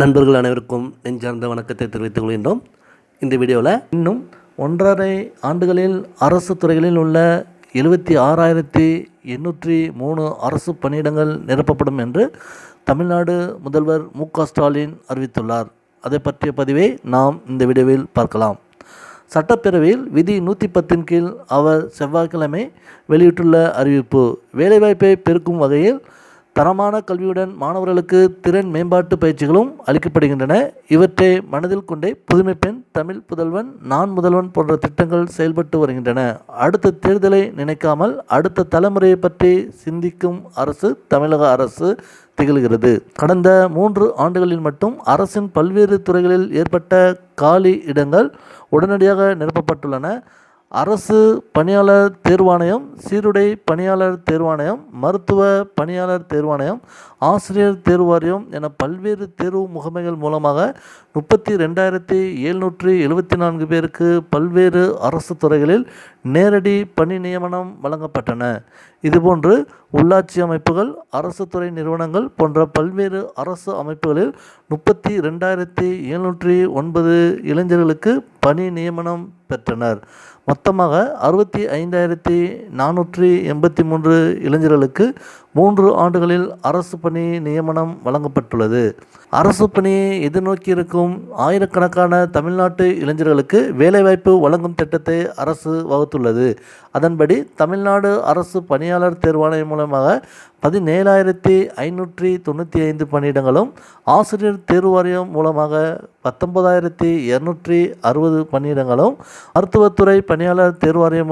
நண்பர்கள் அனைவருக்கும் நெஞ்சார்ந்த வணக்கத்தை தெரிவித்துக் கொள்கின்றோம். இந்த வீடியோவில் இன்னும் ஒன்றரை ஆண்டுகளில் அரசு துறைகளில் உள்ள எழுபத்தி ஆறாயிரத்தி எண்ணூற்றி மூணு அரசு பணியிடங்கள் நிரப்பப்படும் என்று தமிழ்நாடு முதல்வர் மு ஸ்டாலின் அறிவித்துள்ளார். அதை பற்றிய பதிவை நாம் இந்த வீடியோவில் பார்க்கலாம். சட்டப்பேரவையில் விதி நூற்றி பத்தின் கீழ் அவர் செவ்வாய்க்கிழமை வெளியிட்டுள்ள அறிவிப்பு. வேலைவாய்ப்பை பெருக்கும் வகையில் தரமான கல்வியுடன் மாணவர்களுக்கு திறன் மேம்பாட்டு பயிற்சிகளும் அளிக்கப்படுகின்றன. இவற்றை மனதில் கொண்டே புதுமை பெண் தமிழ் புதல்வன் நான் முதல்வன் போன்ற திட்டங்கள் செயல்பட்டு வருகின்றன. அடுத்த தேர்தலை நினைக்காமல் அடுத்த தலைமுறையை பற்றி சிந்திக்கும் அரசு தமிழக அரசு திகழ்கிறது. கடந்த மூன்று ஆண்டுகளில் மட்டும் அரசின் பல்வேறு துறைகளில் ஏற்பட்ட காலி இடங்கள் உடனடியாக நிரப்பப்பட்டுள்ளன. அரசு பணியாளர் தேர்வாணையம் சீருடை பணியாளர் தேர்வாணையம் மருத்துவ பணியாளர் தேர்வாணையம் ஆசிரியர் தேர்வாரியம் என பல்வேறு தேர்வு முகமைகள் மூலமாக முப்பத்தி ரெண்டாயிரத்தி எழுநூற்றி எழுபத்தி நான்கு பேருக்கு பல்வேறு அரசு துறைகளில் நேரடி பணி நியமனம் வழங்கப்பட்டன. இதுபோன்று உள்ளாட்சி அமைப்புகள் அரசு துறை நிறுவனங்கள் போன்ற பல்வேறு அரசு அமைப்புகளில் முப்பத்தி ரெண்டாயிரத்தி எழுநூற்றி ஒன்பது இளைஞர்களுக்கு பணி நியமனம் பெற்றனர். மொத்தமாக அறுபத்தி ஐந்தாயிரத்தி நானூற்றி எண்பத்தி மூன்று இளைஞர்களுக்கு மூன்று ஆண்டுகளில் அரசு பணி நியமனம் வழங்கப்பட்டுள்ளது. அரசு பணியை எதிர்நோக்கியிருக்கும் ஆயிரக்கணக்கான தமிழ்நாட்டு இளைஞர்களுக்கு வேலைவாய்ப்பு வழங்கும் திட்டத்தை அரசு வகுத்துள்ளது. அதன்படி தமிழ்நாடு அரசு பணியாளர் தேர்வாணையம் மூலமாக பதினேழாயிரத்தி ஐநூற்றி தொண்ணூற்றி ஐந்து பணியிடங்களும் ஆசிரியர் தேர்வு வாரியம் மூலமாக பத்தொன்பதாயிரத்தி இரநூற்றி அறுபது பணியிடங்களும் மருத்துவத்துறை பணியாளர் தேர்வு வாரியம்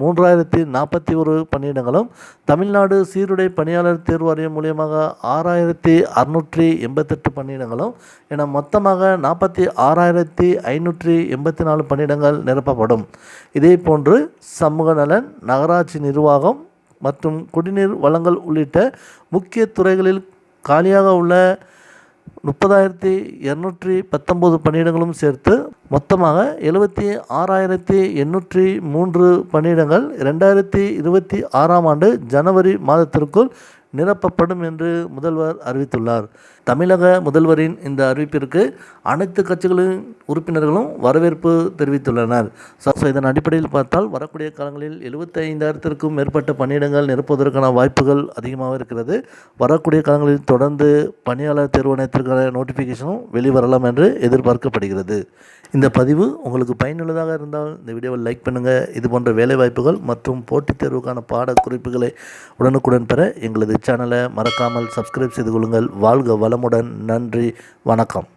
மூன்றாயிரத்தி நாற்பத்தி ஒரு பணியிடங்களும் தமிழ்நாடு சீருடை பணியாளர் தேர்வு வாரியம் மூலியமாக ஆறாயிரத்தி அறுநூற்றி எண்பத்தெட்டு பணியிடங்களும் என மொத்தமாக நாற்பத்தி ஆறாயிரத்தி ஐநூற்றி எண்பத்தி நாலு பணியிடங்கள் நிரப்பப்படும். இதே போன்று சமூக நலன் நகராட்சி நிர்வாகம் மற்றும் குடிநீர் வளங்கள் உள்ளிட்ட முக்கிய துறைகளில் காலியாக உள்ள முப்பதாயிரத்தி இரநூற்றி பத்தொம்போது பணியிடங்களும் சேர்த்து மொத்தமாக எழுபத்தி ஆறாயிரத்தி எண்ணூற்றி மூன்று பணியிடங்கள் ரெண்டாயிரத்தி இருபத்தி ஆறாம் ஆண்டு ஜனவரி மாதத்திற்குள் நிரப்பப்படும் என்று முதல்வர் அறிவித்துள்ளார். தமிழக முதல்வரின் இந்த அறிவிப்பிற்கு அனைத்து கட்சிகளின் உறுப்பினர்களும் வரவேற்பு தெரிவித்துள்ளனர். ஸோ இதன் அடிப்படையில் பார்த்தால் வரக்கூடிய காலங்களில் எழுபத்தைந்தாயிரத்திற்கும் மேற்பட்ட பணியிடங்கள் நிரப்புவதற்கான வாய்ப்புகள் அதிகமாக இருக்கிறது. வரக்கூடிய காலங்களில் தொடர்ந்து பணியாளர் தேர்வாணையத்திற்கான நோட்டிஃபிகேஷனும் வெளிவரலாம் என்று எதிர்பார்க்கப்படுகிறது. இந்த பதிவு உங்களுக்கு பயனுள்ளதாக இருந்தால் இந்த வீடியோவை லைக் பண்ணுங்கள் இது போன்ற வேலைவாய்ப்புகள் மற்றும் போட்டித் தேர்வுக்கான பாட குறிப்புகளை உடனுக்குடன் பெற எங்களது சேனலை மறக்காமல் சப்ஸ்கிரைப் செய்து கொள்ளுங்கள். வாழ்க வளமுடன். நன்றி. வணக்கம்.